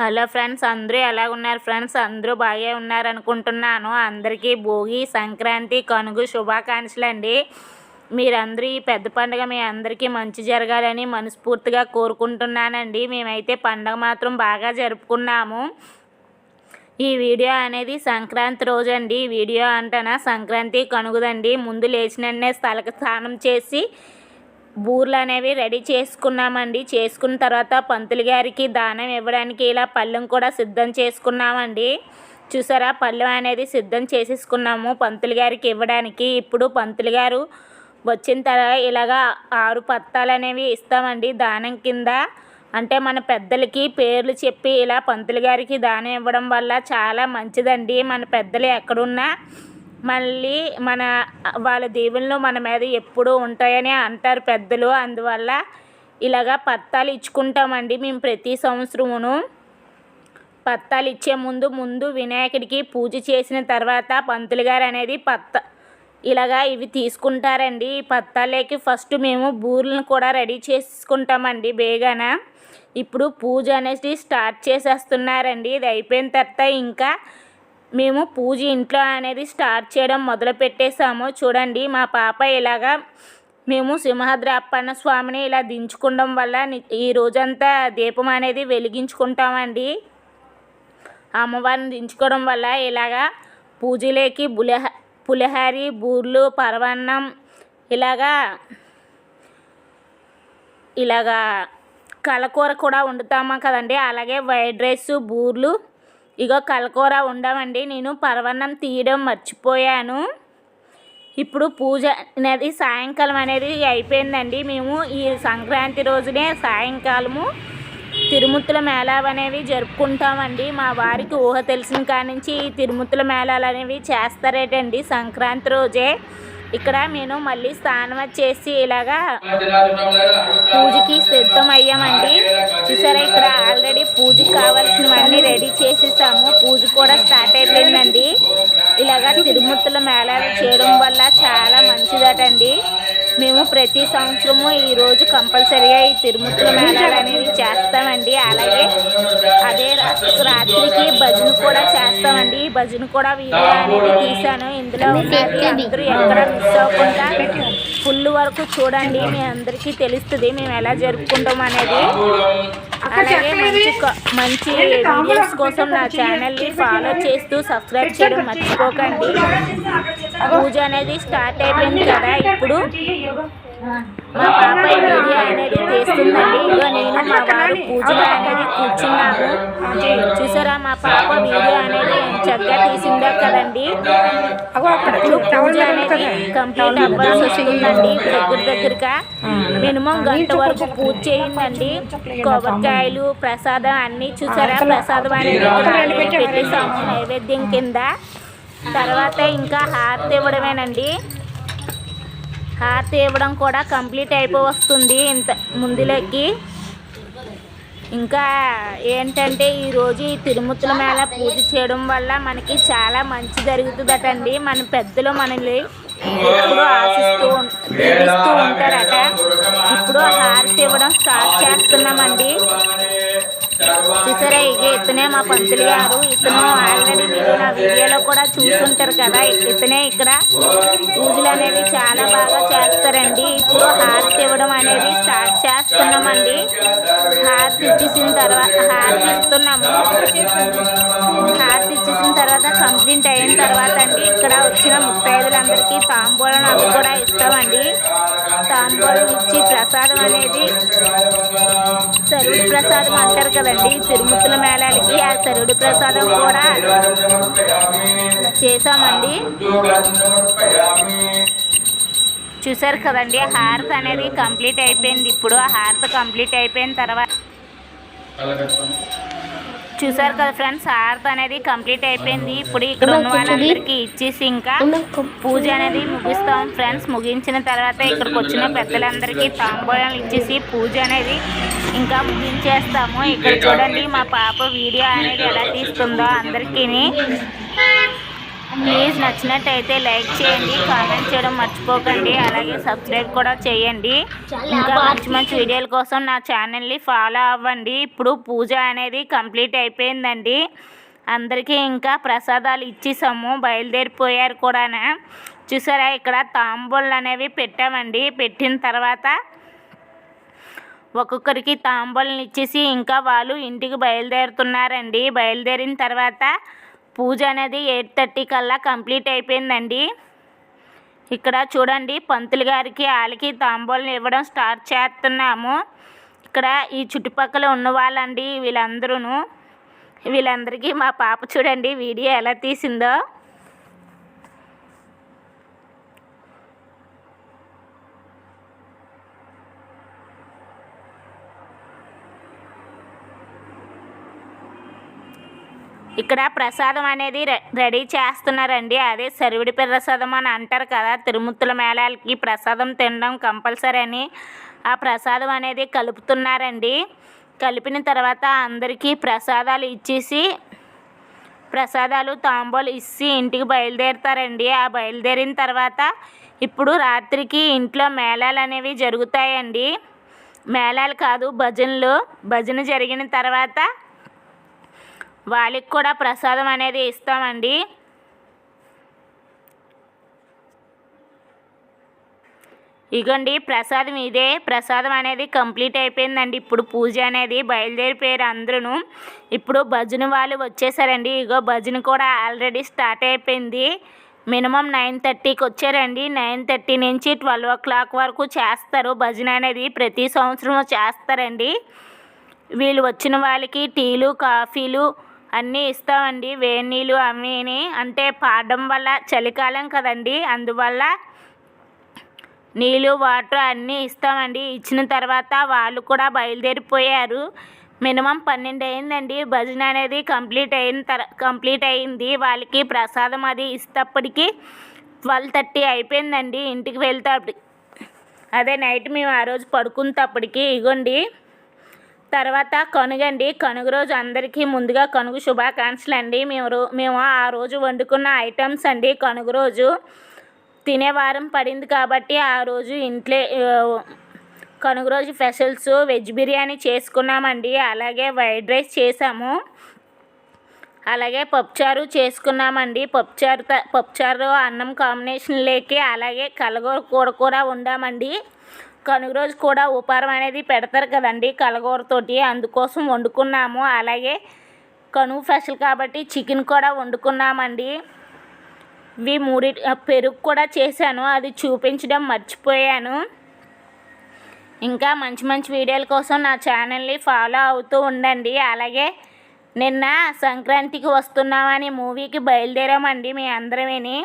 Hello friends అందరూ ఎలా ఉన్నారు ఫ్రెండ్స్? అందరూ బాగా ఉన్నారు అనుకుంటున్నాను అందరికీ భోగి సంక్రాంతి కనుగు శుభాకాంక్షలు అండి మీరందరూ ఈ పెద్ద పండుగ మీ అందరికీ మంచి జరగాలని మనస్ఫూర్తిగా కోరుకుంటున్నానండి. మేమైతే పండుగ మాత్రం బాగా జరుపుకున్నాము. ఈ వీడియో అనేది సంక్రాంతి రోజు అండి వీడియో అంటనా సంక్రాంతి కనుగుదండి. ముందు లేచినన్నే స్థలక స్నానం చేసి బూర్లు అనేవి రెడీ చేసుకున్నామండి. చేసుకున్న తర్వాత పంతులు గారికి దానం ఇవ్వడానికి ఇలా పళ్ళెం కూడా సిద్ధం చేసుకున్నామండి. చూసారా? పళ్ళెం అనేది సిద్ధం చేసేసుకున్నాము పంతులు గారికి ఇవ్వడానికి. ఇప్పుడు పంతులు గారు వచ్చిన తర్వాత ఇలాగా ఆరు పత్తాలు అనేవి ఇస్తామండి దానం కింద. అంటే మన పెద్దలకి పేర్లు చెప్పి ఇలా పంతులు గారికి దానం ఇవ్వడం వల్ల చాలా మంచిదండి. మన పెద్దలు ఎక్కడున్నా మళ్ళీ మన వాళ్ళ దీవెనలు మన మీద ఎప్పుడూ ఉంటాయని అంటారు పెద్దలు. అందువల్ల ఇలాగా పత్తాలు ఇచ్చుకుంటామండి మేము ప్రతి సంవత్సరమును. పత్తాలు ఇచ్చే ముందు ముందు వినాయకుడికి పూజ చేసిన తర్వాత పంతులు గారు అనేది పత్త ఇలాగా ఇవి తీసుకుంటారండి. ఈ పత్తాలేకి ఫస్ట్ మేము బూరెలను కూడా రెడీ చేసుకుంటామండి బేగాన. ఇప్పుడు పూజ అనేది స్టార్ట్ చేసేస్తున్నారండి. ఇది అయిపోయిన తర్వాత ఇంకా మేము పూజ ఇంట్లో అనేది స్టార్ట్ చేయడం మొదలు పెట్టేశాము చూడండి మా పాప ఇలాగా మేము సింహద్ర అప్పన్న స్వామిని ఇలా దించుకోవడం వల్ల ఈ రోజంతా దీపం అనేది వెలిగించుకుంటామండి. అమ్మవారిని దించుకోవడం వల్ల ఇలాగా పూజలేకి పులిహ పులిహారి బూర్లు పరవన్నం ఇలాగా ఇలాగా కలకూర కూడా వండుతాము కదండి. అలాగే వైట్ రైస్ బూర్లు ఇగో కలకూర ఉండమండి నేను పరవన్నం తీయడం మర్చిపోయాను. ఇప్పుడు పూజ అనేది సాయంకాలం అనేది అయిపోయిందండి. మేము ఈ సంక్రాంతి రోజునే సాయంకాలము తిరుముత్తుల మేళాలు అనేవి జరుపుకుంటామండి. మా వారికి ఊహ తెలిసిన కానించి నుంచి ఈ తిరుముత్తుల మేళాలు అనేవి చేస్తారేటండి సంక్రాంతి రోజే. ఇక్కడ నేను మళ్ళీ స్నానం చేసి ఇలాగా పూజకి సిద్ధం అయ్యామండి చూసారా ఇక్కడ ఆల్రెడీ పూజకి కావాల్సినవన్నీ రెడీ చేసేసాము. పూజ కూడా స్టార్ట్ అయిపోయిందండి. ఇలాగా తిరుమూర్తుల మేళాలు చేయడం వల్ల చాలా మంచిదటండి. మేము ప్రతి సంవత్సరము ఈ రోజు కంపల్సరీగా ఈ తిరుమూర్తుల మేళాలు అనేవి చేస్తామండి. అలాగే అదే రాత్రికి భజన కూడా చేస్తామండి. ఈ భజన కూడా వీడియో అనేది తీశాను. ఇందులో ఉన్నది అందరూ ఎక్కడ మిస్ అవ్వకుండా ఫుల్ వరకు చూడండి. మీ అందరికీ తెలుస్తుంది మేము ఎలా జరుపుకుంటాం అనేది. అలాగే మంచి మంచి వీడియోస్ కోసం నా ఛానల్ని ఫాలో చేస్తూ సబ్స్క్రైబ్ చేయడం మర్చిపోకండి. పూజ అనేది స్టార్ట్ అయిపోయింది కదా. ఇప్పుడు మా పాప ఈ వీడియో అనేది తీస్తుందండి. ఇగో నేను మా వారు పూజలో అనేది కూర్చున్నాము. చూసారా మా పాప వీడియో అనేది చక్కగా తీసిందా కదండి. ఇప్పుడు పూజ అనేది కంప్లీట్ అవ్వాల్సి వస్తుందండి దగ్గర దగ్గరగా. మినిమం గంట వరకు పూజ చేయండి కొబ్బరికాయలు ప్రసాదం అన్నీ చూసారా? ప్రసాదం అనేది పెట్టేసాము నైవేద్యం కింద. తర్వాత ఇంకా హారతి ఇవ్వడమేనండి. హారతి ఇవ్వడం కూడా కంప్లీట్ అయిపో వస్తుంది ఇంత ముందులోకి. ఇంకా ఏంటంటే ఈరోజు ఈ తిరుమతుల మేళ పూజ చేయడం వల్ల మనకి చాలా మంచి జరుగుతుందటండి. మన పెద్దలు మనల్ని ఎప్పుడు ఆశిస్తూ దీవిస్తూ ఉంటారట. ఇప్పుడు హారతి ఇవ్వడం స్టార్ట్ చేస్తున్నామండి. చూసారా? ఇది ఇతనే మా పంతులు గారు. ఇతను ఆల్రెడీ మీరు నా వీడియోలో కూడా చూసుంటారు కదా. ఇతనే ఇక్కడ పూజలు అనేవి చాలా బాగా చేస్తారండి. ఇప్పుడు హారతి ఇవ్వడం అనేది స్టార్ట్ చేస్తున్నామండి. హారతి ఇచ్చేసిన తర్వాత హారతి ఇస్తున్నాము. హారతి ఇచ్చేసిన తర్వాత కంప్లీట్ అయిన తర్వాత అండి ఇక్కడ వచ్చిన ముత్తైదులందరికీ తాంబూలం అవి కూడా ఇస్తామండి తాంబూలం ఇచ్చి ప్రసాదం అనేది ప్రసాదం అంటారు కదండి. తిరుమతుల మేళాలకి ఆ సరుడు ప్రసాదం కూడా చేసామండి చూసారు కదండి హారత అనేది కంప్లీట్ అయిపోయింది. ఇప్పుడు ఆ హారత కంప్లీట్ అయిపోయిన తర్వాత చూసారు కదా ఫ్రెండ్స్ హారతి అనేది కంప్లీట్ అయిపోయింది. ఇప్పుడు ఇక్కడ ఉన్న వాళ్ళందరికీ ఇచ్చేసి ఇంకా పూజ అనేది ముగిస్తాం ఫ్రెండ్స్. ముగించిన తర్వాత ఇక్కడికి వచ్చిన పెద్దలందరికీ తాంబూలాలు ఇచ్చేసి పూజ అనేది ఇంకా ముగించేస్తాము. ఇక్కడ చూడండి మా పాప వీడియో అనేది ఎలా తీస్తుందో అందరికీ ప్లీజ్ నచ్చినట్టయితే లైక్ చేయండి కామెంట్ చేయడం మర్చిపోకండి అలాగే సబ్స్క్రైబ్ కూడా చేయండి. ఇంకా మంచి మంచి వీడియోల కోసం నా ఛానల్ని ఫాలో అవ్వండి. ఇప్పుడు పూజ అనేది కంప్లీట్ అయిపోయిందండి. అందరికీ ఇంకా ప్రసాదాలు ఇచ్చేసాము బయలుదేరిపోయారు కూడా చూసారా ఇక్కడ తాంబూళ్ళు అనేవి పెట్టామండి. పెట్టిన తర్వాత ఒక్కొక్కరికి తాంబూలను ఇచ్చేసి ఇంకా వాళ్ళు ఇంటికి బయలుదేరుతున్నారండి. బయలుదేరిన తర్వాత పూజ అనేది ఎయిట్ థర్టీ కల్లా కంప్లీట్ అయిపోయిందండి. ఇక్కడ చూడండి పంతులు గారికి వాళ్ళకి తాంబూలం ఇవ్వడం స్టార్ట్ చేస్తున్నాము. ఇక్కడ ఈ చుట్టుపక్కల ఉన్న వాళ్ళండి వీళ్ళందరూ వీళ్ళందరికీ మా పాప చూడండి వీడియో ఎలా తీసిందో. ఇక్కడ ప్రసాదం అనేది రెడీ చేస్తున్నారండి. అదే సరివిడి ప్రసాదం అని అంటారు కదా. తిరుముత్తుల మేళాలకి ప్రసాదం తినడం కంపల్సరీ అని ఆ ప్రసాదం అనేది కలుపుతున్నారండి. కలిపిన తర్వాత అందరికీ ప్రసాదాలు ఇచ్చేసి ప్రసాదాలు తాంబూలు ఇచ్చి ఇంటికి బయలుదేరుతారండి. ఆ బయలుదేరిన తర్వాత ఇప్పుడు రాత్రికి ఇంట్లో మేళాలు అనేవి జరుగుతాయండి. మేళాలు కాదు భజనలు. భజన జరిగిన తర్వాత వాళ్ళకి కూడా ప్రసాదం అనేది ఇస్తామండి. ఇగోండి ప్రసాదం ఇదే. ప్రసాదం అనేది కంప్లీట్ అయిపోయిందండి. ఇప్పుడు పూజ అనేది బయలుదేరిపోయారు అందరూ ఇప్పుడు భజన వాళ్ళు వచ్చేసారండి. ఇగో భజన కూడా ఆల్రెడీ స్టార్ట్ అయిపోయింది. మినిమం నైన్ థర్టీకి వచ్చారండి. నైన్ థర్టీ నుంచి ట్వెల్వ్ ఓ క్లాక్ వరకు చేస్తారు. భజన అనేది ప్రతి సంవత్సరం చేస్తారండి. వీళ్ళు వచ్చిన వాళ్ళకి టీలు కాఫీలు అన్నీ ఇస్తామండి. వేడి నీళ్ళు అవిని అంటే పాడడం వల్ల చలికాలం కదండి. అందువల్ల నీళ్ళు వాటర్ అన్నీ ఇస్తామండి. ఇచ్చిన తర్వాత వాళ్ళు కూడా బయలుదేరిపోయారు. మినిమం పన్నెండు అయిందండి. భజన అనేది కంప్లీట్ అయిన తర కంప్లీట్ అయింది. వాళ్ళకి ప్రసాదం అది ఇస్తప్పటికి ట్వెల్వ్ థర్టీ అయిపోయిందండి. ఇంటికి వెళ్తే అదే నైట్ మేము ఆ రోజు పడుకునేటప్పటికి ఇగోండి. తర్వాత కనుగండి. కనుగ రోజు అందరికీ ముందుగా కనుగ శుభాకాంక్షలు అండి. మేము రో మేము ఆ రోజు వండుకున్న ఐటమ్స్ అండి. కనుగ రోజు తినే వారం పడింది కాబట్టి ఆ రోజు ఇంట్లో కనుగు కనుగ రోజు స్పెషల్స్ వెజ్ బిర్యానీ చేసుకున్నామండి. అలాగే వైడ్ రైస్ చేసాము. అలాగే పప్పుచారు చేసుకున్నామండి. పప్పుచారు పప్పుచారు అన్నం కాంబినేషన్ లేకి అలాగే కలగూర కూర కూడా వండామండి. కనుగ రోజు కూడా ఉపారం అనేది పెడతారు కదండి కలగూరతోటి. అందుకోసం వండుకున్నాము. అలాగే కనువు స్పెషల్ కాబట్టి చికెన్ కూడా వండుకున్నామండి. ఇవి మూడి పెరుగు కూడా చేశాను. అది చూపించడం మర్చిపోయాను. ఇంకా మంచి మంచి వీడియోల కోసం నా ఛానల్ని ఫాలో అవుతూ ఉండండి. అలాగే నిన్న సంక్రాంతికి వస్తున్నామని మూవీకి బయలుదేరామండి మీ అందరమేని.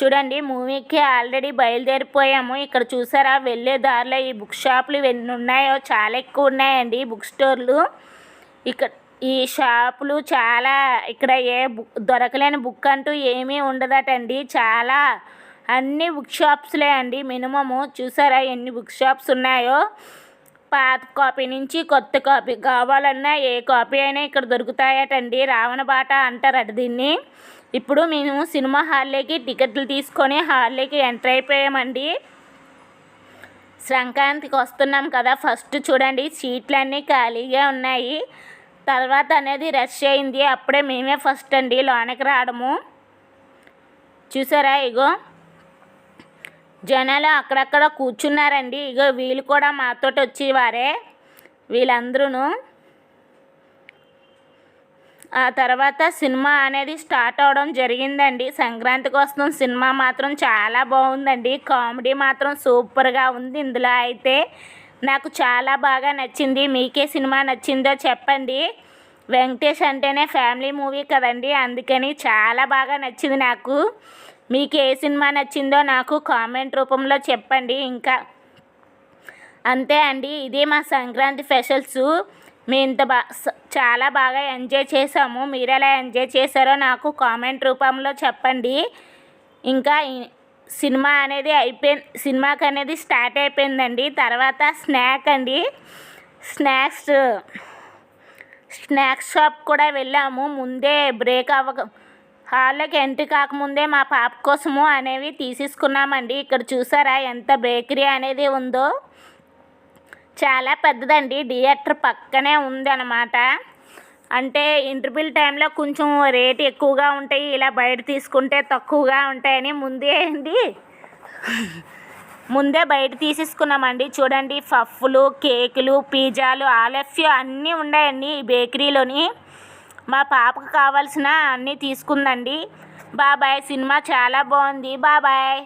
చూడండి మూవీకి ఆల్రెడీ బయలుదేరిపోయాము. ఇక్కడ చూసారా వెళ్ళే దారిలో ఈ బుక్ షాపులు ఎన్ని ఉన్నాయో చాలా ఎక్కువ ఉన్నాయండి బుక్ స్టోర్లు. ఇక్కడ ఈ షాపులు చాలా ఇక్కడ ఏ బుక్ దొరకలేని బుక్ అంటూ ఏమీ ఉండదటండి. చాలా అన్ని బుక్ షాప్స్లే అండి మినిమము. చూసారా ఎన్ని బుక్ షాప్స్ ఉన్నాయో. పాత కాపీ నుంచి కొత్త కాపీ కావాలన్నా ఏ కాపీ అయినా ఇక్కడ దొరుకుతాయటండి. రావణ బాట అంటారట దీన్ని. ఇప్పుడు మేము సినిమా హాల్లోకి టికెట్లు తీసుకొని హాల్లోకి ఎంటర్ అయిపోయామండి. సంక్రాంతికి వస్తున్నాం కదా ఫస్ట్ చూడండి సీట్లు అన్నీ ఖాళీగా ఉన్నాయి. తర్వాత అనేది రష్ అయింది అప్పుడే మేమే ఫస్ట్ అండి లోనకి రావడము. చూసారా ఇగో జనాలు అక్కడక్కడ కూర్చున్నారండి. ఇగో వీళ్ళు కూడా మాతోటి వచ్చేవారే వీళ్ళందరూ ఆ తర్వాత సినిమా అనేది స్టార్ట్ అవడం జరిగిందండి. సంక్రాంతికి వస్తున్న సినిమా మాత్రం చాలా బాగుందండి. కామెడీ మాత్రం సూపర్గా ఉంది. ఇందులో అయితే నాకు చాలా బాగా నచ్చింది. మీకే సినిమా నచ్చిందో చెప్పండి. వెంకటేష్ అంటేనే ఫ్యామిలీ మూవీ కదండి. అందుకని చాలా బాగా నచ్చింది నాకు. మీకు ఏ సినిమా నచ్చిందో నాకు కామెంట్ రూపంలో చెప్పండి. ఇంకా అంతే అండి. ఇదే మా సంక్రాంతి స్పెషల్స్. మేము ఇంత బా చాలా బాగా ఎంజాయ్ చేసాము మీరు ఎలా ఎంజాయ్ చేశారో నాకు కామెంట్ రూపంలో చెప్పండి. ఇంకా సినిమా అనేది అయిపోయి సినిమాకి అనేది స్టార్ట్ అయిపోయిందండి. తర్వాత స్నాక్ అండి. స్నాక్స్ స్నాక్స్ షాప్ కూడా వెళ్ళాము. ముందే బ్రేక్ అవ్వక హాల్లోకి ఎంట్రీ కాకముందే మా పాప కోసము అనేవి తీసేసుకున్నామండి. ఇక్కడ చూసారా ఎంత బేకరీ అనేది ఉందో. చాలా పెద్దదండి. థియేటర్ పక్కనే ఉంది అనమాట అంటే ఇంటర్వ్యూల్ టైంలో కొంచెం రేట్ ఎక్కువగా ఉంటాయి. ఇలా బయట తీసుకుంటే తక్కువగా ఉంటాయని ముందే అండి. ముందే బయట తీసేసుకున్నామండి. చూడండి పఫ్లు కేకులు పిజ్జాలు ఆలఫ్యూ అన్నీ ఉన్నాయండి ఈ బేకరీలోని. మా పాపకు కావాల్సిన అన్నీ తీసుకుందండి. బాబాయ్ సినిమా చాలా బాగుంది. బాబాయ్.